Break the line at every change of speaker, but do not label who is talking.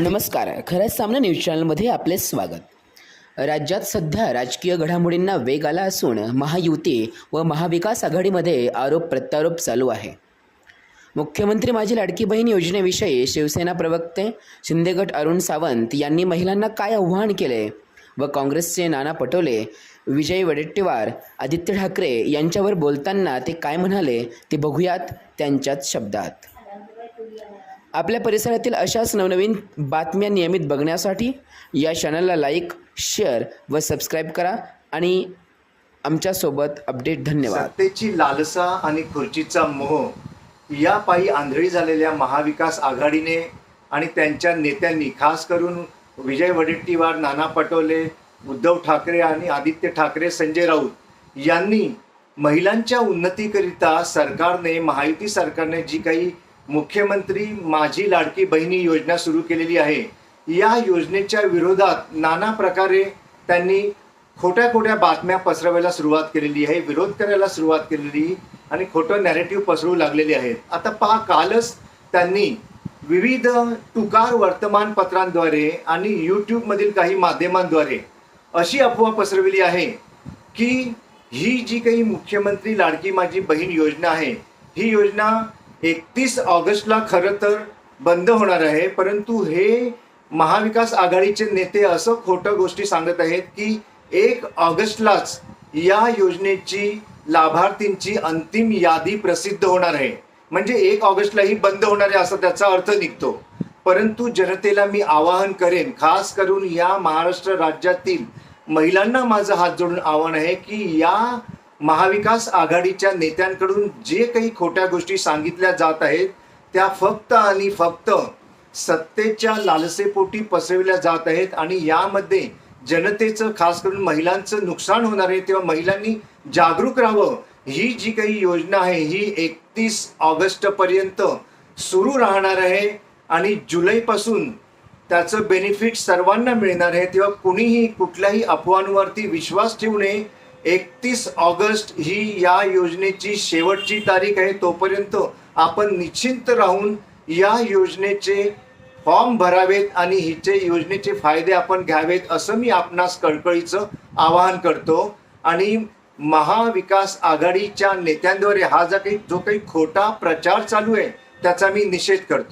नमस्कार. खरंच सामना न्यूज चॅनलमध्ये आपले स्वागत. राज्यात सध्या राजकीय घडामोडींना वेग आला असून महायुती व महाविकास आघाडीमध्ये आरोप प्रत्यारोप चालू आहे. मुख्यमंत्री माझी लाडकी बहीण योजनेविषयी शिवसेना प्रवक्ते शिंदेगट अरुण सावंत यांनी महिलांना काय आव्हान केले व काँग्रेसचे नाना पटोले विजय वडेट्टीवार आदित्य ठाकरे यांच्यावर बोलताना ते काय म्हणाले ते बघूयात त्यांच्याच शब्दात. आपल्या परिसरातील अशाच नवनवीन बातम्या नियमित बघण्यासाठी या चॅनलला लाईक शेअर व सबस्क्राईब करा आणि आमच्यासोबत अपडेट धन्यवाद.
सत्तेची लालसा आणि खुर्चीचा मोह या पायी आंधळी झालेल्या महाविकास आघाडीने आणि त्यांच्या नेत्यांनी खास करून विजय वडेट्टीवार नाना पटोले उद्धव ठाकरे आणि आदित्य ठाकरे संजय राऊत यांनी महिलांच्या उन्नतीकरिता सरकारने महायुती सरकारने जी काही मुख्यमंत्री माझी लाडकी बहिणी योजना सुरू केलेली आहे. या योजनेच्या विरोधात नाना प्रकारे त्यांनी खोट्या खोट्या बातम्या पसरवायला सुरुवात केलेली आहे विरोध करायला सुरुवात केलेली आणि खोटं नॅरेटिव्ह पसरू लागलेले आहेत. आता पहा कालच त्यांनी विविध टुकार वर्तमानपत्रांद्वारे आणि यूट्यूबमधील काही माध्यमांद्वारे अशी अफवा पसरविली आहे की ही जी काही मुख्यमंत्री लाडकी माझी बहीण योजना आहे ही योजना एकतीस ऑगस्टला खरं तर बंद होणार आहे परंतु हे महाविकास आघाडीचे नेते असं खोटं गोष्टी सांगत आहेत की एक ऑगस्टलाच या योजनेची लाभार्थींची अंतिम यादी प्रसिद्ध होणार आहे. म्हणजे एक ऑगस्टलाही बंद होणार आहे असा त्याचा अर्थ निघतो. परंतु जनतेला मी आवाहन करेन खास करून या महाराष्ट्र राज्यातील महिलांना माझं हात जोडून आव्हान आहे की या महाविकास आघाडीच्या नेत्यांकडून जे काही खोट्या गोष्टी सांगितल्या जात आहेत त्या फक्त आणि फक्त सत्तेच्या लालसेपोटी पसरविल्या जात आहेत आणि यामध्ये जनतेचं खास करून महिलांचं नुकसान होणार आहे तेव्हा महिलांनी जागरूक राहावं. ही जी काही योजना आहे ही एकतीस ऑगस्ट पर्यंत सुरू राहणार आहे आणि जुलैपासून त्याचं बेनिफिट सर्वांना मिळणार आहे तेव्हा कुणीही कुठल्याही अफवांवरती विश्वास ठेवू नये. एकतीस ऑगस्ट ही या योजनेची शेवटची तारीख आहे तोपर्यंत आपण निश्चिंत राहून या योजनेचे फॉर्म भरावेत आणि हिचे योजनेचे फायदे आपण घ्यावेत असं मी आपणास कळकळीचं आवाहन करतो. आणि महाविकास आघाडीच्या नेत्यांद्वारे हा जा काही जो काही खोटा प्रचार चालू आहे त्याचा मी निषेध करतो.